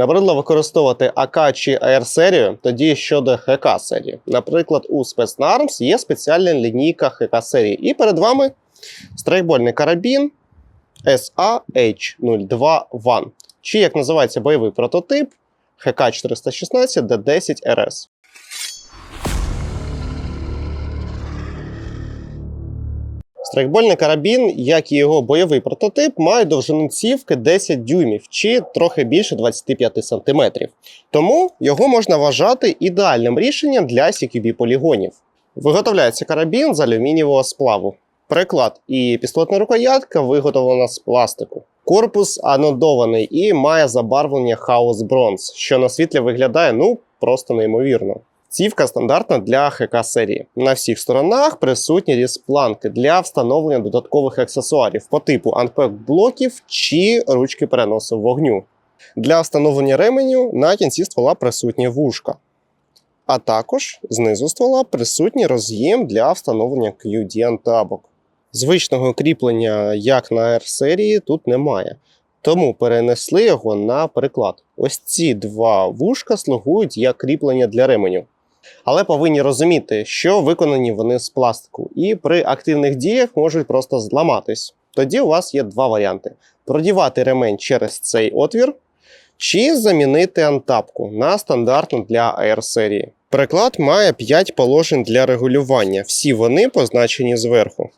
Набридло використовувати АК чи АР серію, тоді щодо ХК серії. Наприклад, у спецнармс є спеціальна лінійка ХК серії. І перед вами страйкбольний карабін SAH02 One, чи як називається бойовий прототип ХК 416 D10 RS. Страйкбольний карабін, як і його бойовий прототип, має довжину цівки 10 дюймів чи трохи більше 25 см. Тому його можна вважати ідеальним рішенням для CQB полігонів. Виготовляється карабін з алюмінієвого сплаву. Приклад і пістолетна рукоятка виготовлена з пластику. Корпус анодований і має забарвлення House Bronze, що на світлі виглядає ну просто неймовірно. Цівка стандартна для ХК серії. На всіх сторонах присутні різпланки для встановлення додаткових аксесуарів по типу анпек-блоків чи ручки переносу вогню. Для встановлення ременю на кінці ствола присутні вушка. А також знизу ствола присутній роз'єм для встановлення QD-антабок. Звичного кріплення, як на R-серії, тут немає. Тому перенесли його на приклад. Ось ці два вушка слугують як кріплення для ременю. Але повинні розуміти, що виконані вони з пластику, і при активних діях можуть просто зламатись. Тоді у вас є два варіанти: продівати ремень через цей отвір, чи замінити антапку на стандартну для AR серії. Приклад має 5 положень для регулювання. Всі вони позначені зверху.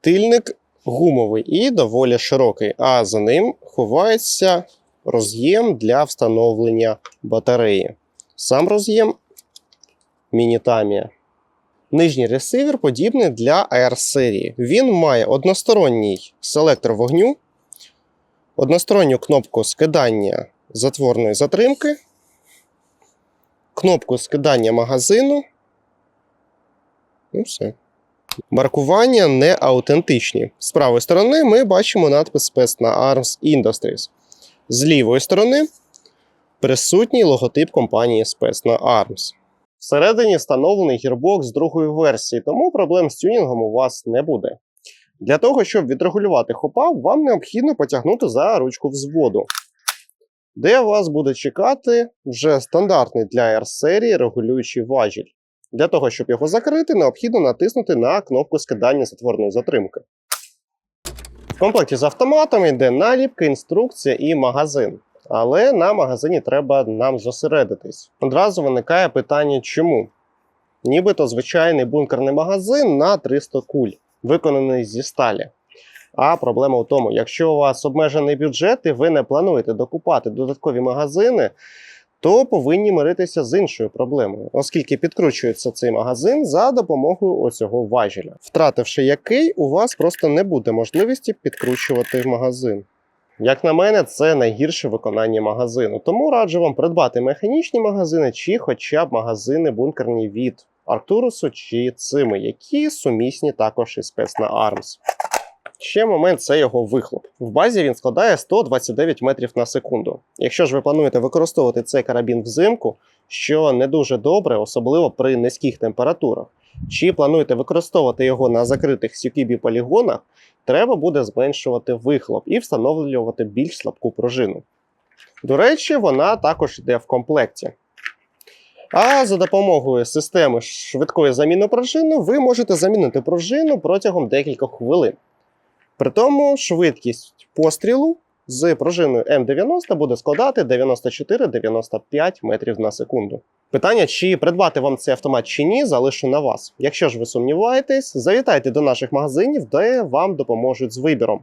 Тильник гумовий і доволі широкий, а за ним ховається роз'єм для встановлення батареї. Сам роз'єм Мінітамія. Нижній ресивер подібний для AR серії. Він має односторонній селектор вогню, односторонню кнопку скидання затворної затримки, кнопку скидання магазину. І все. Маркування не аутентичні. З правої сторони ми бачимо надпис Spec на Arms Industries. З лівої сторони присутній логотип компанії на Arms. Всередині встановлений гірбокс з другої версії, тому проблем з тюнінгом у вас не буде. Для того, щоб відрегулювати хопа, вам необхідно потягнути за ручку взводу, де вас буде чекати вже стандартний для R-серії регулюючий важіль. Для того, щоб його закрити, необхідно натиснути на кнопку скидання затворної затримки. В комплекті з автоматом йде наліпка, інструкція і магазин. Але на магазині треба нам зосередитись. Одразу виникає питання, чому? Нібито звичайний бункерний магазин на 300 куль, виконаний зі сталі. А проблема в тому, якщо у вас обмежений бюджет і ви не плануєте докупати додаткові магазини, то повинні миритися з іншою проблемою, оскільки підкручується цей магазин за допомогою оцього важеля, втративши який, у вас просто не буде можливості підкручувати магазин. Як на мене, це найгірше виконання магазину. Тому раджу вам придбати механічні магазини чи хоча б магазини бункерні від Артурусу, чи Цими, які сумісні також із Spetsna Arms. Ще момент це його вихлоп. В базі він складає 129 метрів на секунду. Якщо ж ви плануєте використовувати цей карабін взимку, що не дуже добре, особливо при низьких температурах, чи плануєте використовувати його на закритих CQB полігонах, треба буде зменшувати вихлоп і встановлювати більш слабку пружину. До речі, вона також йде в комплекті. А за допомогою системи швидкої заміни пружини ви можете замінити пружину протягом декількох хвилин. При тому швидкість пострілу з пружиною М90 буде складати 94-95 метрів на секунду. Питання, чи придбати вам цей автомат чи ні, залишу на вас. Якщо ж ви сумніваєтесь, завітайте до наших магазинів, де вам допоможуть з вибіром.